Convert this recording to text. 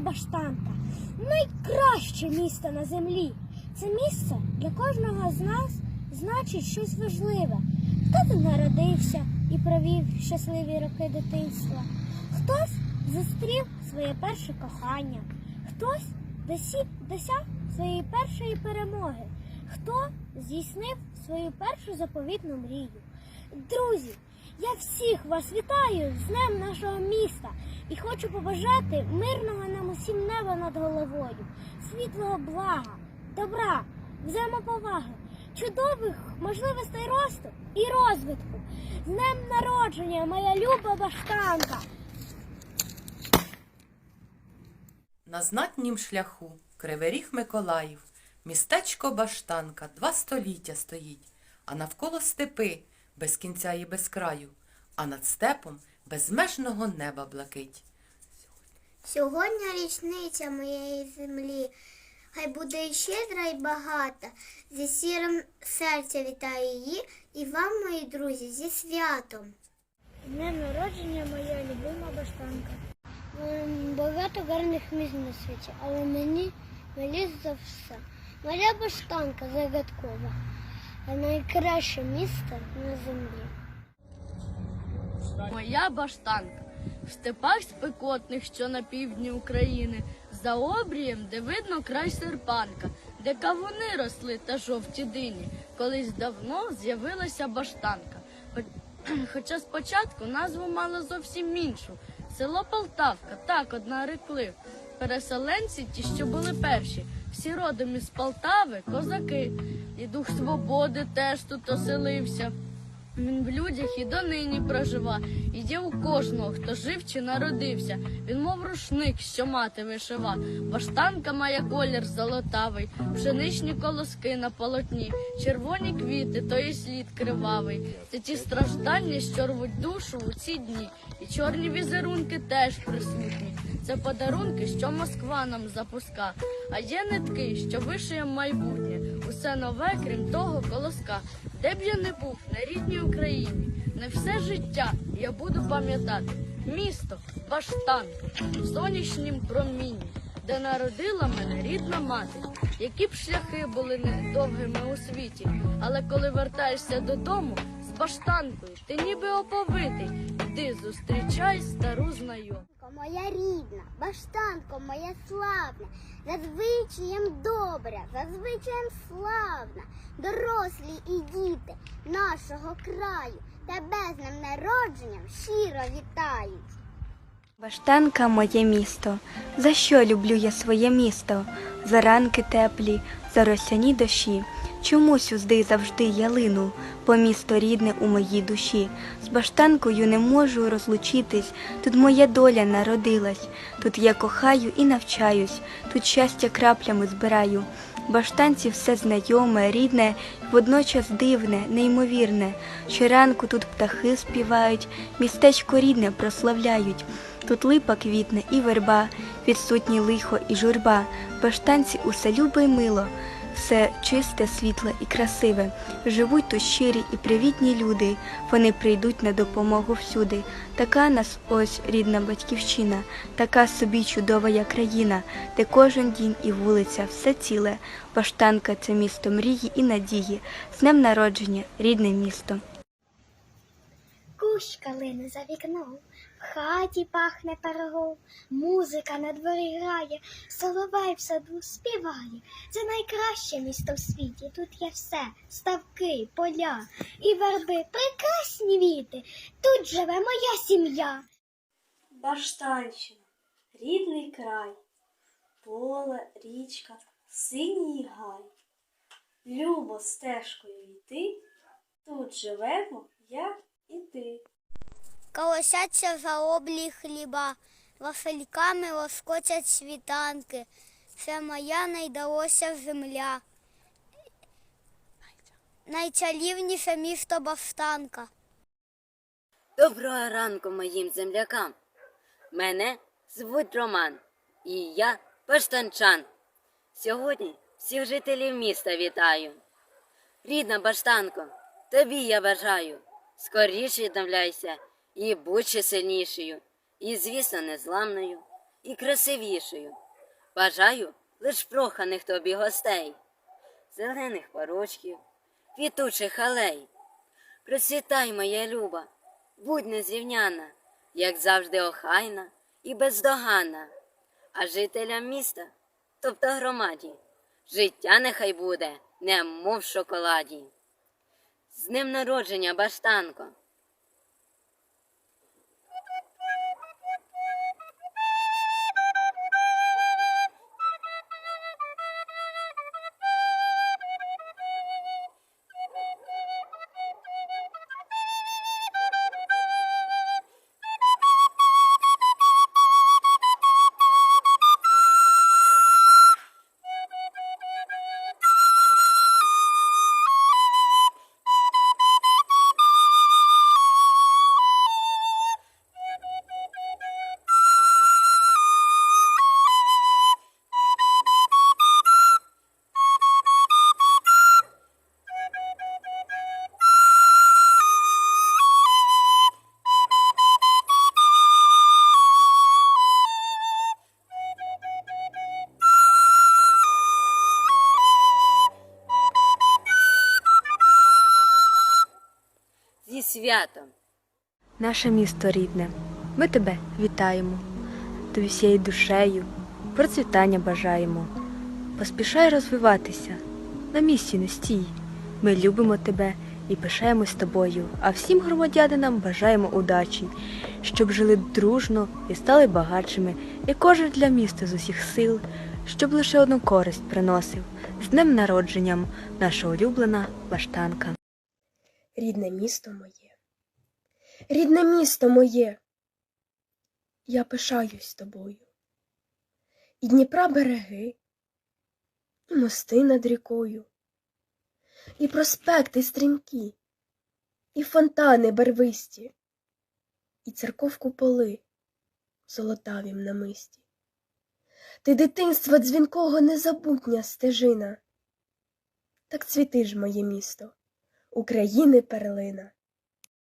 любима баштанка. Найкраще місто на землі. Це місце для кожного з нас значить щось важливе. Хто тут народився і провів щасливі роки дитинства, хтось зустрів своє перше кохання, хтось досяг своєї першої перемоги, хто здійснив свою першу заповітну мрію. Друзі, я всіх вас вітаю з Днем нашого міста і хочу побажати мирного нам усім неба над головою, світлого блага, добра, взаємоповаги, чудових можливостей росту і розвитку. З Днем народження, моя люба баштанка! На знатнім шляху Кривий Ріг Миколаїв, містечко Баштанка, два століття стоїть, а навколо степи без кінця і без краю, а над степом безмежного неба блакить. Сьогодні річниця моєї землі. Хай буде і щедра і багата. Зі сірим серця вітаю її і вам, мої друзі, зі святом. Днем народження, моя любима баштанка. Багато гарних місць на світі, але мені миліш за все. Моя баштанка загадкова, а найкраще місто на землі. Моя баштанка в степах спекотних, що на півдні України, за обрієм, де видно край серпанка, де кавуни росли та жовті дині. Колись давно з'явилася баштанка. Хоча спочатку назву мала зовсім іншу. Село Полтавка, так одна рекли. Переселенці, ті, що були перші, всі родом із Полтави, козаки. І дух свободи теж тут оселився. Він в людях і донині прожива, і є у кожного, хто жив чи народився. Він, мов рушник, що мати вишива. Баштанка має колір золотавий, пшеничні колоски на полотні, червоні квіти, то є слід кривавий. Це ті страждання, що рвуть душу у ці дні, і чорні візерунки теж присутні. Це подарунки, що Москва нам запуска. А є нитки, що вишиє майбутнє. Усе нове, крім того колоска. Де б я не був на рідній Україні, не все життя я буду пам'ятати. Місто Баштанка в сонячнім промінні, де народила мене рідна мати. Які б шляхи були недовгими у світі, але коли вертаєшся додому з баштанкою, ти ніби оповитий. Йди зустрічай стару знайому. Моя рідна, баштанко моя славна, зазвичаєм добра, зазвичаєм славна, дорослі і діти нашого краю, тебе з ним народженням щиро вітають. Баштанка моє місто. За що люблю я своє місто? За ранки теплі, за росяні дощі. Чому сюди завжди я лину, по місто рідне у моїй душі. З баштанкою не можу розлучитись, тут моя доля народилась, тут я кохаю і навчаюсь, тут щастя краплями збираю. Баштанці все знайоме, рідне, водночас дивне, неймовірне. Щоранку тут птахи співають, містечко рідне прославляють. Тут липа квітне і верба, відсутні лихо і журба. Баштанці усе любе й мило, все чисте, світле і красиве. Живуть тут щирі і привітні люди. Вони прийдуть на допомогу всюди. Така нас ось рідна батьківщина, така собі чудова я країна, де кожен дім і вулиця, все ціле. Баштанка це місто мрії і надії. З днем народження, рідне місто. Кущ калини за вікном, в хаті пахне пирогом, музика на дворі грає, соловей в саду співає. Це найкраще місто в світі. Тут є все, ставки, поля і верби, прекрасні віти. Тут живе моя сім'я. Баштанщина, рідний край, поле, річка, синій гай. Любо стежкою йти, тут живемо. Колосяться за облі хліба, вафельками лоскотять світанки. Це моя найдалося земля. Найчалівніше місто Баштанка. Доброго ранку моїм землякам. Мене звуть Роман, і я баштанчан. Сьогодні всіх жителів міста вітаю. Рідна баштанко, тобі я бажаю. Скоріше відновляйся і будь ще сильнішою, і, звісно, незламною. і красивішою. Бажаю лиш проханих тобі гостей, зелених порочків, квітучих алей. Процвітай, моя люба, будь незрівняна, як завжди охайна і бездоганна. А жителям міста, тобто громаді, життя нехай буде, немов шоколаді. З днем народження, баштанко! Святом! Наше місто рідне, ми тебе вітаємо, тобі всією душею, процвітання бажаємо. Поспішай розвиватися, на місці не стій. Ми любимо тебе і пишаємось тобою, а всім громадянинам бажаємо удачі, щоб жили дружно і стали багатшими, і кожен для міста з усіх сил, щоб лише одну користь приносив з днем народженням наша улюблена баштанка. рідне місто моє, рідне місто моє, я пишаюсь тобою. І Дніпра береги, і мости над рікою, і проспекти стрімкі, і фонтани барвисті, і церков куполи в золотавім намисті. Ти дитинства дзвінкого незабутня стежина. Так цвіти ж, моє місто, України перлина.